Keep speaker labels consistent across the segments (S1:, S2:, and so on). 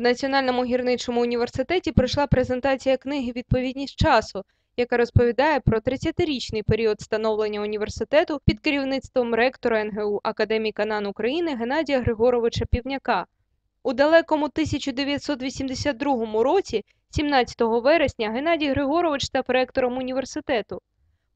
S1: В Національному гірничому університеті пройшла презентація книги Відповідність часу, яка розповідає про 30-річний період становлення університету під керівництвом ректора НГУ академіка НАН України Геннадія Григоровича Півняка. У далекому 1982 році, 17 вересня, Геннадій Григорович став ректором університету.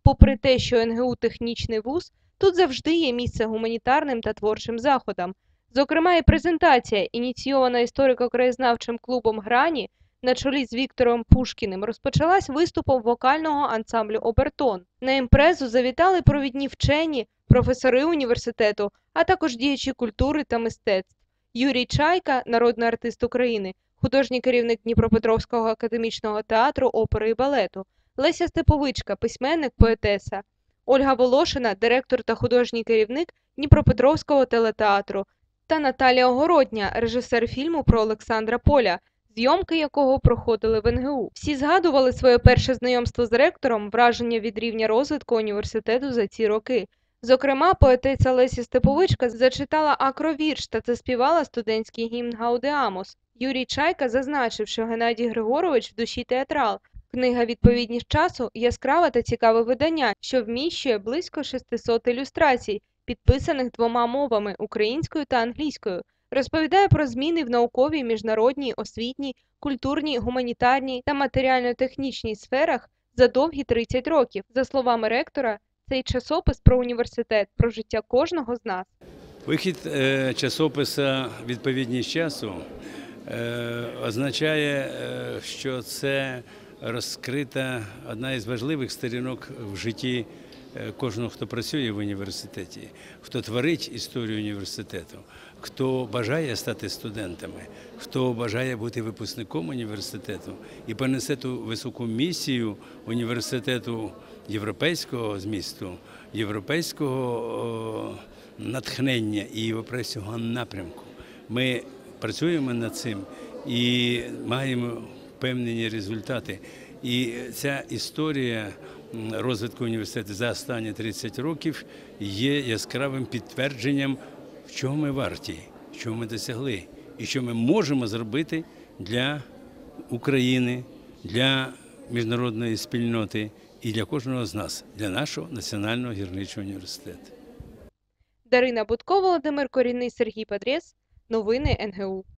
S1: Попри те, що НГУ технічний вуз, тут завжди є місце гуманітарним та творчим заходам. Зокрема, і презентація, ініційована історико-краєзнавчим клубом Грані на чолі з Віктором Пушкіним, розпочалась виступом вокального ансамблю Обертон. На імпрезу завітали провідні вчені, професори університету, а також діячі культури та мистецтв. Юрій Чайка, народний артист України, художній керівник Дніпропетровського академічного театру опери і балету, Леся Степовичка, письменник, поетеса, Ольга Волошина, директор та художній керівник Дніпропетровського телетеатру, та Наталія Огородня, режисер фільму про Олександра Поля, зйомки якого проходили в НГУ. Всі згадували своє перше знайомство з ректором, враження від рівня розвитку університету за ці роки. Зокрема, поетиця Лесі Степовичка зачитала акровірш та заспівала студентський гімн Гаудеамос. Юрій Чайка зазначив, що Геннадій Григорович в душі театрал. Книга Відповідність часу яскраве та цікаве видання, що вміщує близько 600 ілюстрацій, підписаних двома мовами українською та англійською. Розповідає про зміни в науковій, міжнародній, освітній, культурній, гуманітарній та матеріально-технічній сферах за довгі 30 років. За словами ректора, цей часопис про університет, про життя кожного з нас.
S2: Вихід е, часописа відповідність часу е, означає, е, що це розкрита одна із важливих сторінок в житті кожного, хто працює в університеті, хто творить історію університету, хто бажає стати студентами, хто бажає бути випускником університету і понесе ту високу місію університету європейського змісту, європейського натхнення і європейського напрямку. Ми працюємо над цим і маємо впевнені результати. І ця історія розвитку університету за останні 30 років є яскравим підтвердженням, в чого ми варті, чого ми досягли, і що ми можемо зробити для України, для міжнародної спільноти і для кожного з нас, для нашого національного гірничого університету.
S1: Дарина Будко, Володимир Корінний, Сергій Падрєс. Новини НГУ.